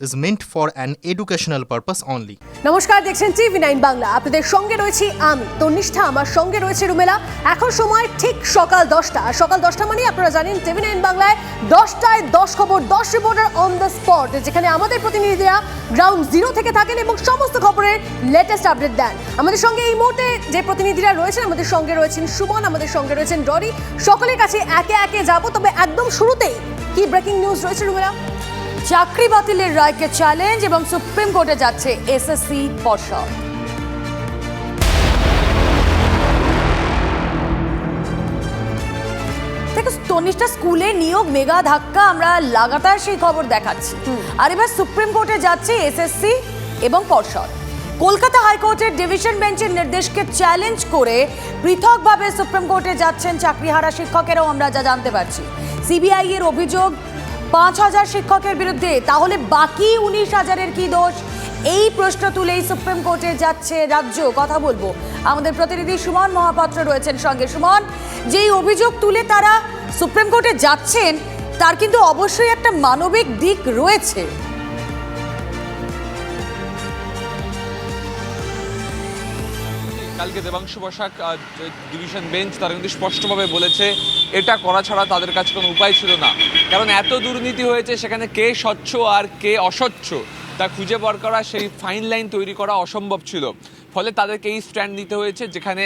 is meant for an educational purpose only. নমস্কার, দেখছেন TV nine Bangla. আপনাদের সঙ্গে রয়েছি আমি তন্নিষ্ঠা আমার সঙ্গে রয়েছে রুমেলা। এখন সময় ঠিক সকাল দশটা। আর সকাল দশটা মানে আপনারা জানেন, টিভি নাইন বাংলায় দশটায় দশ খবর, দশ রিপোর্টার অন দ্য স্পট যেখানে আমাদের প্রতিনিধিরা গ্রাউন্ড জিরো থেকে থাকেন এবং সমস্ত খবরের লেটেস্ট আপডেট দেন। আমাদের সঙ্গে এই মুহূর্তে যে প্রতিনিধিরা রয়েছেন, আমাদের সঙ্গে রয়েছেন সুমন, আমাদের সঙ্গে রয়েছেন ডরি সকলের কাছে একে একে যাব, তবে একদম শুরুতেই কি ব্রেকিং নিউজ রয়েছে রুমেলা? চাকরি বাতিলের রায়কে চ্যালেঞ্জ এবং সুপ্রিম কোর্টে যাচ্ছে এসএসসি পর্ষদ। তনিষ্ঠা স্কুলে নিয়োগ মেগা ধাক্কা আমরা লাগাতার সেই খবর দেখাচ্ছি। আর এবার সুপ্রিম কোর্টে যাচ্ছে এসএসসি এবং পর্ষদ। কলকাতা হাইকোর্টের ডিভিশন বেঞ্চের নির্দেশকে চ্যালেঞ্জ করে পৃথকভাবে সুপ্রিম কোর্টে যাচ্ছেন চাকরিহারা শিক্ষকেরাও আমরা যা জানতে পারছি। সিবিআই এর অভিযোগ পাঁচ হাজার শিক্ষকের বিরুদ্ধে, তাহলে বাকি উনিশ হাজারের কি দোষ? এই প্রশ্ন তুলেই সুপ্রিম কোর্টে যাচ্ছে রাজ্য, কথা বলব। আমাদের প্রতিনিধি সুমন মহাপাত্র রয়েছেন সঙ্গে। সুমন, যেই অভিযোগ তুলে তারা সুপ্রিম কোর্টে যাচ্ছেন, তার কিন্তু অবশ্যই একটা মানবিক দিক রয়েছে। কালকে দেবাংশু বসাক ডিভিশন বেঞ্চ তারা কিন্তু স্পষ্টভাবে বলেছে, এটা করা ছাড়া তাদের কাছে কোনো উপায় ছিল না। কারণ এত দুর্নীতি হয়েছে, সেখানে কে স্বচ্ছ আর কে অস্বচ্ছ, তা খুঁজে বার করা, সেই ফাইন লাইন তৈরি করা অসম্ভব ছিল। ফলে তাদেরকে এই স্ট্যান্ড নিতে হয়েছে, যেখানে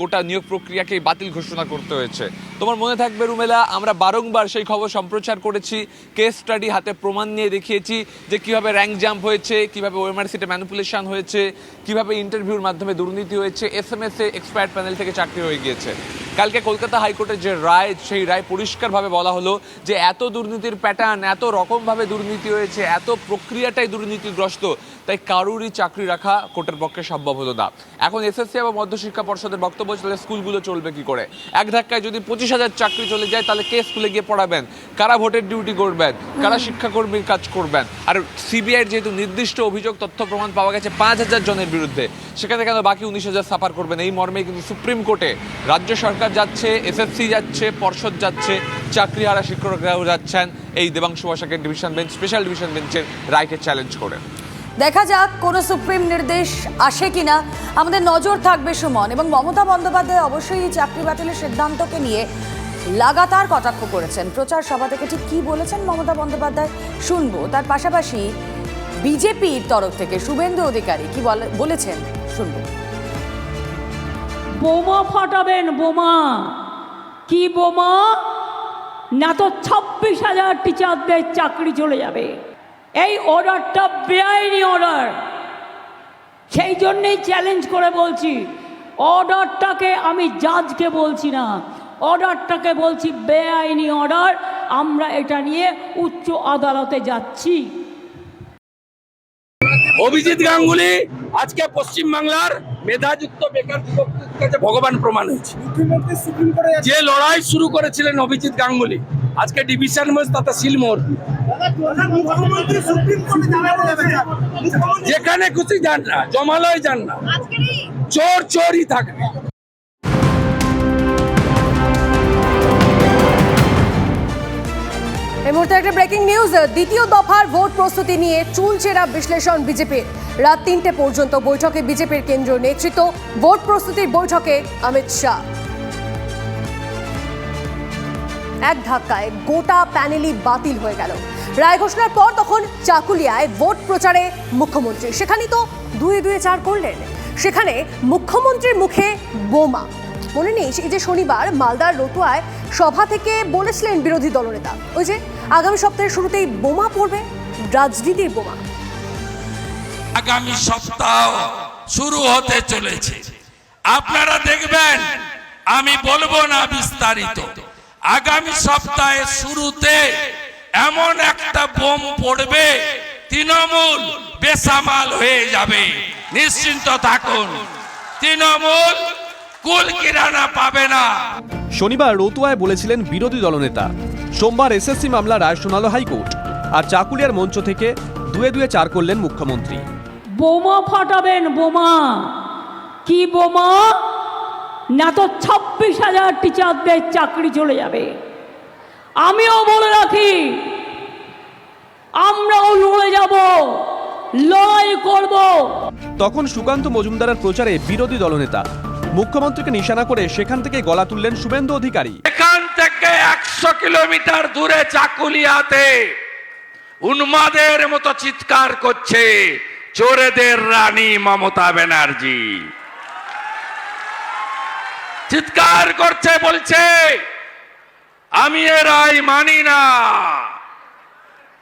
গোটা নিয়োগ প্রক্রিয়াকে বাতিল ঘোষণা করতে হয়েছে। তোমার মনে থাকবে রুমেলা, আমরা বারংবার সেই খবর সম্প্রচার করেছি কেস স্টাডি হাতে প্রমাণ নিয়ে দেখিয়েছি যে কীভাবে র্যাঙ্ক জাম্প হয়েছে, কীভাবে ওএমআরসিতে ম্যানিপুলেশন হয়েছে, কীভাবে ইন্টারভিউর মাধ্যমে দুর্নীতি হয়েছে S M S expired panel থেকে চাকরি হয়ে গিয়েছে। কালকে কলকাতা হাইকোর্টের যে রায়, সেই রায় পরিষ্কারভাবে বলা হলো যে এত দুর্নীতির প্যাটার্ন এত রকমভাবে দুর্নীতি হয়েছে, এত প্রক্রিয়াটাই দুর্নীতিগ্রস্ত তাই কারুরই চাকরি রাখা কোর্টের পক্ষে সম্ভব হলো না। এখন এসএসসি এবং মধ্যশিক্ষা পর্ষদের বক্তব্য তাহলে স্কুলগুলো চলবে কি করে? এক ধাক্কায় যদি পঁচিশ হাজার চাকরি চলে যায় তাহলে কে স্কুলে গিয়ে পড়াবেন? কারা ভোটের ডিউটি করবেন? কারা শিক্ষাকর্মীর কাজ করবেন? আর সিবিআইয়ের যেহেতু নির্দিষ্ট অভিযোগ তথ্য প্রমাণ পাওয়া গেছে পাঁচ হাজার জনের বিরুদ্ধে। সেখানে কেন বাকি উনিশ হাজার সাফার করবেন? এই মর্মে কিন্তু সুপ্রিম কোর্টে রাজ্য সরকার যাচ্ছে এসএসসি যাচ্ছে পর্ষদ যাচ্ছে চাকরি চাকরিহারা শিক্ষকরাও যাচ্ছেন। এই দেবাংশু বসাকের ডিভিশন বেঞ্চ স্পেশাল ডিভিশন বেঞ্চের রায়কে চ্যালেঞ্জ করে। দেখা যাক কোনো সুপ্রিম নির্দেশ আসে কিনা। আমাদের নজর থাকবে সুমন এবং মমতা বন্দ্যোপাধ্যায় অবশ্যই চাকরি বাতিলের সিদ্ধান্তকে নিয়ে লাগাতার কটাক্ষ করেছেন। প্রচার সভা থেকে ঠিক কী বলেছেন মমতা বন্দ্যোপাধ্যায় শুনব। তার পাশাপাশি বিজেপির তরফ থেকে শুভেন্দু অধিকারী কি বলে- বলেছেন শুনব। বোমা ফাটাবেন বোমা। কি বোমা? না তো ছাব্বিশ হাজার টিচারদের চাকরি চলে যাবে। এই অর্ডারটা বেআইনি অর্ডার। সেই জন্যেই চ্যালেঞ্জ করে বলছি অর্ডারটাকে আমি জাজকে বলছি না অর্ডারটাকে বলছি বেআইনি অর্ডার আমরা এটা নিয়ে উচ্চ আদালতে যাচ্ছি। অভিজিৎ গাঙ্গুলি আজকে পশ্চিম বাংলার মেধাযুক্ত বেকার যুবকদের কাছে ভগবান প্রমাণ হয়েছে। যে লড়াই শুরু করেছিলেন অভিজিৎ গাঙ্গুলি আজকে ডিভিশন ম্যাচ তাতে সিলমোর যেখানে খুশি যান না জমালয় যান না। চোর চোরই থাকবে এই মুহূর্তে একটা ব্রেকিং নিউজ দ্বিতীয় দফার ভোট প্রস্তুতি নিয়ে চুলচেরা বিশ্লেষণ বিজেপির। রাত তিনটে পর্যন্ত বৈঠকে বিজেপির কেন্দ্রীয় নেতৃত্ব ভোট প্রস্তুতির বৈঠকে অমিত শাহ। এক ধাক্কায় গোটা প্যানেলই বাতিল হয়ে গেল। রায় ঘোষণার পর তখন চাকুলিয়ায় ভোট প্রচারে মুখ্যমন্ত্রী। সেখানেই তো দুয়ে দুয়ে চার করলেন। সেখানে মুখ্যমন্ত্রীর মুখে বোমা। মনে নেই, এই যে শনিবার মালদার রতুয়ায় সভা থেকে বলেছিলেন বিরোধী দলনেতা। ওই যে আগামী সপ্তাহের শুরুতেই বোমা পড়বে, রাজনীতির বোমা। আগামী সপ্তাহ শুরু হতে চলেছে। আপনারা দেখবেন, আমি বলব না বিস্তারিত। আগামী সপ্তাহে শুরুতে এমন একটা বোম পড়বে তৃণমূল বেসামাল হয়ে যাবে। নিশ্চিন্ত থাকুন তৃণমূল কুল কিরানা পাবে না। শনিবার রতুয়ায় বলেছিলেন বিরোধী দলনেতা। সোমবার এসএসসি মামলা রায় শোনালো হাইকোর্ট। আর চাকুলিয়ার মঞ্চ থেকে দুয়ে দুয়ে চার করলেন মুখ্যমন্ত্রী। বোমা ফাটাবেন বোমা। কি বোমা? না তো ছাব্বিশ হাজার টিচারদের চাকরি চলে যাবে। আমিও বলে রাখি আমরাও লড়ে যাব লড়াই করব। তখন সুকান্ত মজুমদারের প্রচারে বিরোধী দলনেতা মুখ্যমন্ত্রীকে নিশানা করে সেখান থেকে গলা তুললেন শুভেন্দু অধিকারী। এখান থেকে একশো কিলোমিটার দূরে চাকুলিয়াতে উন্মাদের মতো চিৎকার করছে চোরেদের রানী মমতা ব্যানার্জি। চিৎকার করছে বলছে আমি এ রায় মানি না।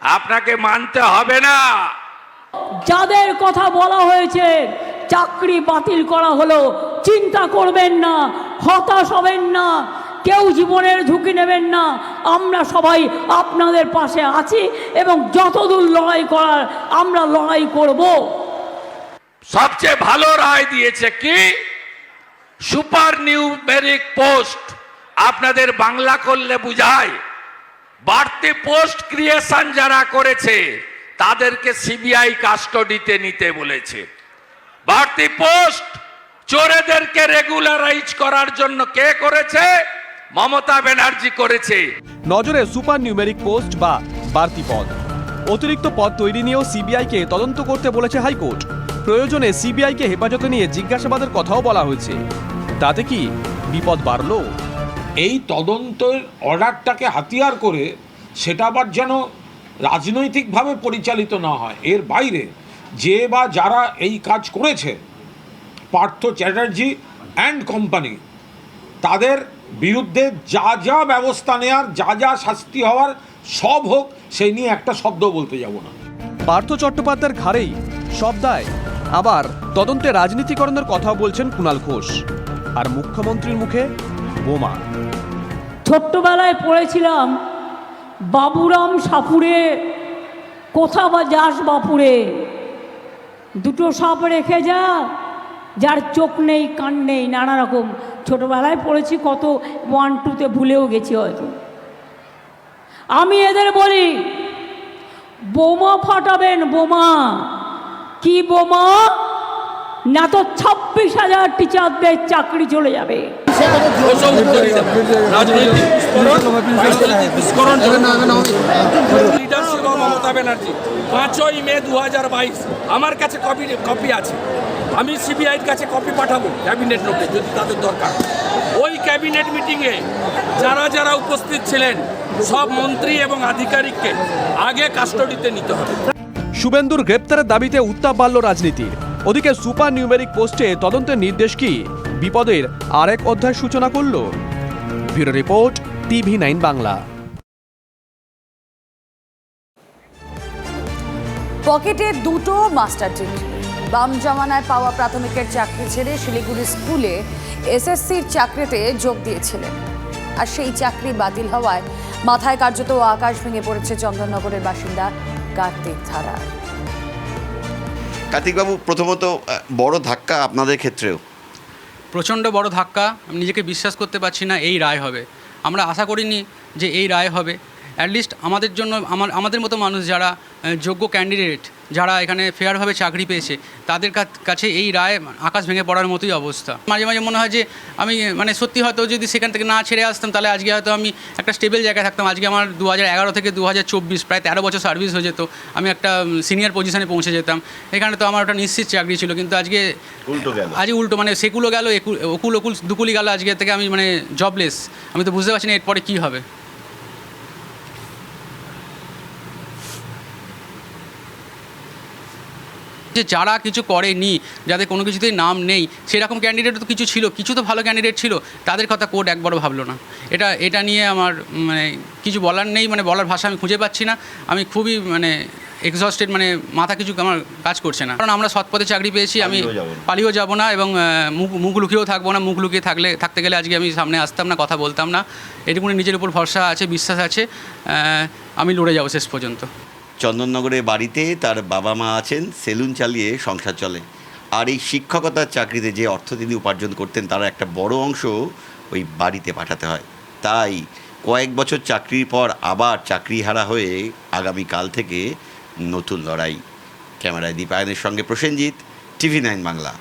আপনাকে মানতে হবে না। যাদের কথা বলা হয়েছে চাকরি বাতিল করা হলো চিন্তা করবেন না হতাশ হবেন না কেউ জীবনের ঝুঁকি নেবেন না। আমরা সবাই আপনাদের পাশে আছি এবং যতদূর লড়াই করার আমরা লড়াই করব। সবচেয়ে ভালো রায় দিয়েছে কি? সুপার নিউমেরিক পোস্ট আপনাদের বাংলা করলে বুঝায়। বাড়তি পোস্ট ক্রিয়েশন যারা করেছে, তাদেরকে সিবিআই কাস্টডিতে নিতে বলেছে। বাড়তি পোস্ট চোরেদেরকে রেগুলারাইজ করার জন্য কে করেছে? মমতা ব্যানার্জি করেছে। নজরে সুপার নিউমেরিক পোস্ট বা বাড়তি পদ। অতিরিক্ত পদ তৈরি নিয়েও সিবিআইকে তদন্ত করতে বলেছে হাইকোর্ট। প্রয়োজনে সিবিআইকে হেফাজতে নিয়ে জিজ্ঞাসাবাদের কথাও বলা হয়েছে। তাতে কি বিপদ বাড়লো? এই তদন্তের অর্ডারটাকে হাতিয়ার করে সেটা আবার যেন রাজনৈতিকভাবে পরিচালিত না হয়। এর বাইরে যে বা যারা এই কাজ করেছে পার্থ চ্যাটার্জি অ্যান্ড কোম্পানি তাদের বিরুদ্ধে যা যা ব্যবস্থা নেওয়ার যা যা শাস্তি হওয়ার সব হোক সেই নিয়ে একটা শব্দ বলতে যাব না। পার্থ চট্টোপাধ্যায়ের ঘাড়েই সব দায়। আবার তদন্তে রাজনীতিকরণের কথা বলছেন কুণাল ঘোষ। আর মুখ্যমন্ত্রীর মুখে বোমা। ছোট্টবেলায় পড়েছিলাম, বাবুরাম সাপুরে, কোথা বা যাস বাপুরে। দুটো সাপ রেখে যা, যার চোখ নেই, কান নেই, নানা রকম। ছোটোবেলায় পড়েছি কত ওয়ান টুতে ভুলেও গেছি হয়তো। আমি এদের বলি, বোমা ফাটাবেন, বোমা। কি বোমা? না তো ছাব্বিশ হাজার টিচারদের চাকরি চলে যাবে। মমতা ব্যানার্জি পাঁচই মে দু হাজার বাইশ আমার কাছে কপি কপি আছে। আমি সিবিআইয়ের কাছে কপি পাঠাবো ক্যাবিনেট নোটে যদি তাদের দরকার। ওই ক্যাবিনেট মিটিংয়ে যারা যারা উপস্থিত ছিলেন সব মন্ত্রী এবং আধিকারিককে আগে কাস্টডিতে নিতে হবে। শুভেন্দুর গ্রেপ্তারের দাবিতে উত্তাপ বাড়ল রাজনীতির। ওদিকে সুপার নিউমেরিক পোস্টে তদন্তের নির্দেশ কি? বিপদের আরেক অধ্যায় সূচনা করল। Bureau report, TV nine Bangla. পকেটে দুটো মাস্টার ডিগ্রি। বাম জমানায় পাওয়া প্রাথমিকের চাকরি ছেড়ে শিলিগুড়ি স্কুলে এসএসসির চাকরিতে যোগ দিয়েছিলেন। আর সেই চাকরি বাতিল হওয়ায় মাথায় কার্যত আকাশ ভেঙে পড়েছে চন্দননগরের বাসিন্দা কার্তিক ধারা। কার্তিকবাবু, প্রথমত বড় ধাক্কা আপনাদের ক্ষেত্রেও। প্রচণ্ড বড় ধাক্কা, আমি নিজেকে বিশ্বাস করতে পারছি না, এই রায় হবে। আমরা আশা করিনি যে এই রায় হবে। অ্যাটলিস্ট আমাদের জন্য আমার আমাদের মতো মানুষ যারা যোগ্য ক্যান্ডিডেট যারা এখানে ফেয়ারভাবে চাকরি পেয়েছে তাদের কাছ- এই রায় আকাশ ভেঙে পড়ার মতোই অবস্থা। মাঝে মাঝে মনে হয় যে আমি মানে সত্যি হয়তো যদি সেখান থেকে না ছেড়ে আসতাম তাহলে আজকে হয়তো আমি একটা স্টেবল জায়গায় থাকতাম। আজকে আমার দু হাজার এগারো থেকে দু হাজার চব্বিশ প্রায় তেরো বছর সার্ভিস হয়ে যেত। আমি একটা সিনিয়র পজিশনে পৌঁছে যেতাম। এখানে তো আমার একটা নিশ্চিত চাকরি ছিল কিন্তু আজকে উল্টো গেল। আজকে উল্টো মানে সেকুলো গেল একুল অকুল অকুল দুকুলি গেল আজকে থেকে আমি মানে জবলেস আমি তো বুঝতে পারছি না এরপরে কী হবে। যে যারা কিছু করেনি যাদের কোনো কিছুতেই নাম নেই সেরকম ক্যান্ডিডেট তো কিছু ছিল কিছু তো ভালো ক্যান্ডিডেট ছিল তাদের কথা কোর্ট একবারও ভাবলো না। এটা এটা নিয়ে আমার মানে কিছু বলার নেই মানে বলার ভাষা আমি খুঁজে পাচ্ছি না। আমি খুবই মানে এক্সস্টেড মানে মাথা কিছু আমার কাজ করছে না। কারণ আমরা সৎ পথে চাকরি পেয়েছি আমি পালিয়েও যাব না। যাব না এবং মুখ মুখ লুকিয়েও থাকব না। মুখ লুকিয়ে থাকলে থাকতে গেলে আজকে আমি সামনে আসতাম না কথা বলতাম না। এটুকুনি নিজের উপর ভরসা আছে বিশ্বাস আছে। আমি লড়ে যাব শেষ পর্যন্ত। চন্দননগরে বাড়িতে তার বাবা মা আছেন, সেলুন চালিয়ে সংসার চলে। আর এই শিক্ষকতার চাকরিতে যে অর্থ তিনি উপার্জন করতেন, তার একটা বড় অংশ ওই বাড়িতে পাঠাতে হয়। তাই কয়েক বছর চাকরির পর আবার চাকরি হারা হয়ে আগামীকাল থেকে নতুন লড়াই। ক্যামেরায় দীপায়নের সঙ্গে প্রসেনজিৎ, টিভি নাইন বাংলা।